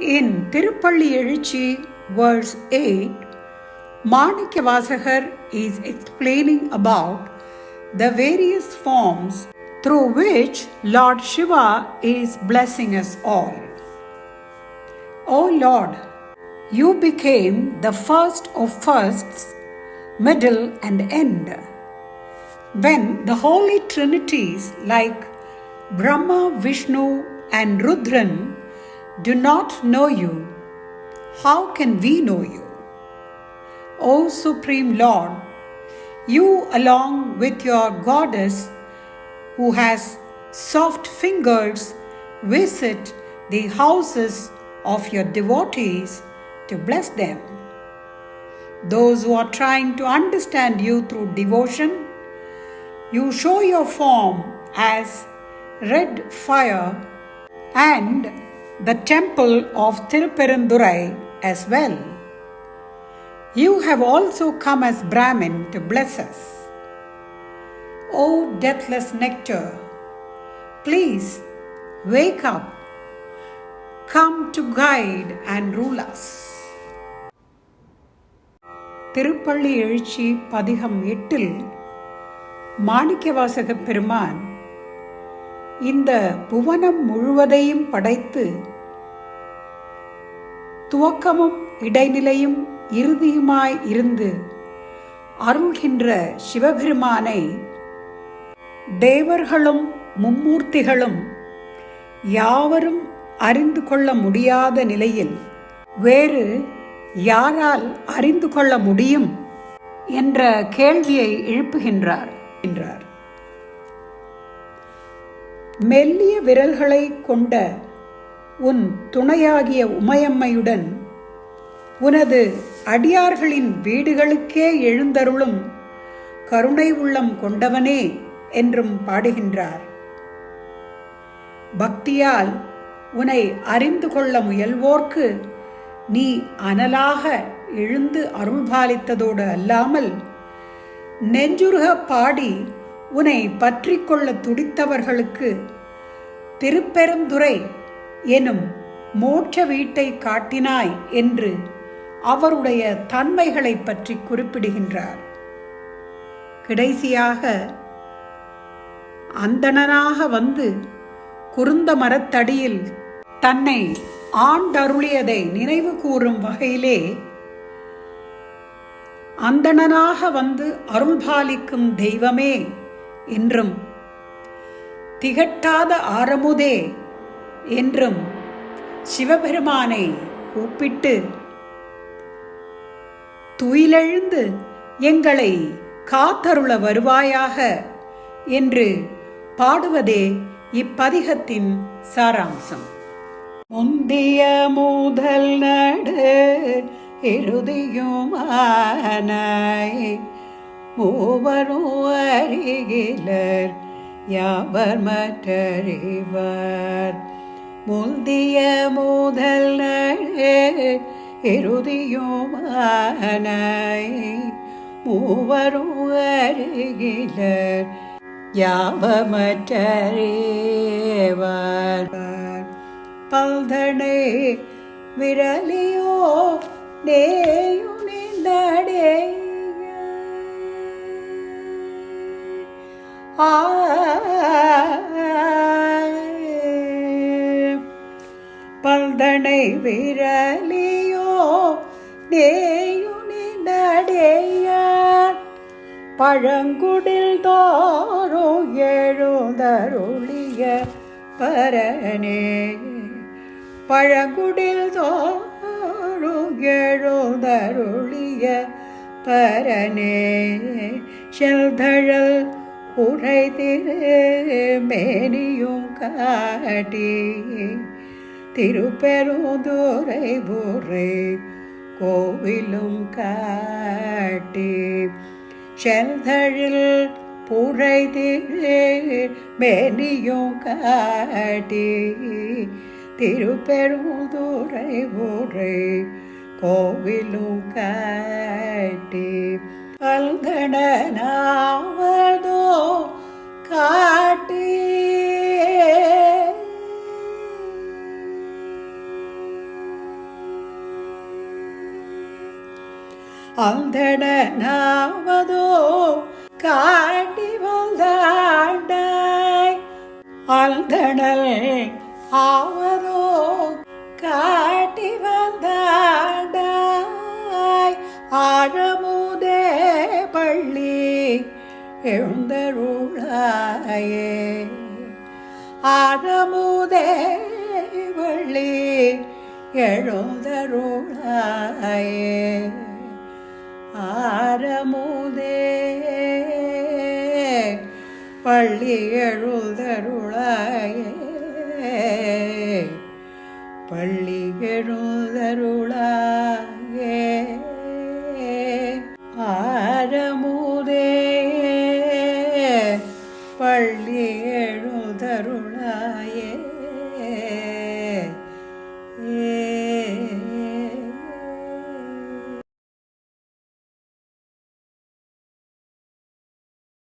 In Tirupalli verse 8, Manikya is explaining about the various forms through which Lord Shiva is blessing us all. O Lord, you became the first of firsts, middle, and end. When the holy trinities like Brahma, Vishnu, and Rudran do not know you, how can we know you? O Supreme Lord, you, along with your goddess who has soft fingers, visit the houses of your devotees to bless them. Those who are trying to understand you through devotion, you show your form as red fire and the temple of Tiruperandurai as well. You have also come as Brahmin to bless us. O deathless nectar, please wake up, come to guide and rule us. திருப்பள்ளி எழுச்சி பதிகம் எட்டில் மாணிக்கவாசக பெருமான் இந்த புவனம் முழுவதையும் படைத்து துவக்கமும் இடைநிலையும் இறுதியுமாய் இருந்து அருள்கின்ற சிவபெருமானை தேவர்களும் மும்மூர்த்திகளும் யாவரும் அறிந்து கொள்ள முடியாத நிலையில் வேறு யாரால் அறிந்து கொள்ள முடியும் என்ற கேள்வியை எழுப்புகின்றார். என்றார். மெல்லிய விரல்களை கொண்ட உன் துணையாகிய உமையம்மையுடன் உனது அடியார்களின் வீடுகளுக்கே எழுந்தருளும் கருணை உள்ளம் கொண்டவனே என்றும் பாடுகின்றார். பக்தியால் உனை அறிந்து கொள்ள முயல்வோர்க்கு நீ அனலாக எழுந்து அருள்பாலித்ததோடு அல்லாமல் நெஞ்சுருக பாடி உன்னை பற்றி கொள்ள துடித்தவர்களுக்கு திருப்பெருந்துறை எனும் மோட்ச வீட்டை காட்டினாய் என்று அவருடைய தன்மைகளை பற்றி குறிப்பிடுகின்றார். கடைசியாக அந்தணனாக வந்து குருந்த மரத்தடியில் தன்னை ஆண்டருளியதை நினைவு கூறும் வகையிலே அந்தணனாக வந்து அருள்பாலிக்கும் தெய்வமே என்றும் திகட்டாத ஆரமுதே என்றும் சிவபெருமானை கூப்பிட்டு துயிலெழுந்து எங்களை காத்தருள வருவாயாக என்று பாடுவதே இப்பதிகத்தின் சாராம்சம். முந்திய முதல் நடு இறுதியுமானாய் மூவரும் அருகிலர் யாவர் மற்றறிவர்? முந்திய முதல் நடு இறுதியுமானாய். மூவரும் அருகிலர் யாவமற்றறிவர். பல்தனை விரலியோ நேயுனிந்தடே விரலியோ நேயுனிந்தடையார் பழங்குடில் தோறோ எழுந்தருளிய பரனே. பழங்குடில் தோறோ எழுந்தருளிய பரனே. செல்தழல் உரை திரு மேனியும் காட்டி. திருப்பெருந்துரை புரை கோவிலும் காட்டி செல்தழில் புரை திரு மேனியும் காட்டி திருப்பெருந்துரை புரை கோவிலும் காட்டி பல்கடனாவதோ காட்டி அந்தடனாவதோ காட்டி வந்தாண்டாய் அந்தடல் ஆவதோ காட்டி வந்தாண்டாய் ஆழமுதே பள்ளி எழுந்தருளாயே. ஆழமுதே பள்ளி எழுந்தருளாயே. ஆரமுதே. பள்ளி எழுதருளாயே பள்ளி எழுதருளாயே ஆரமு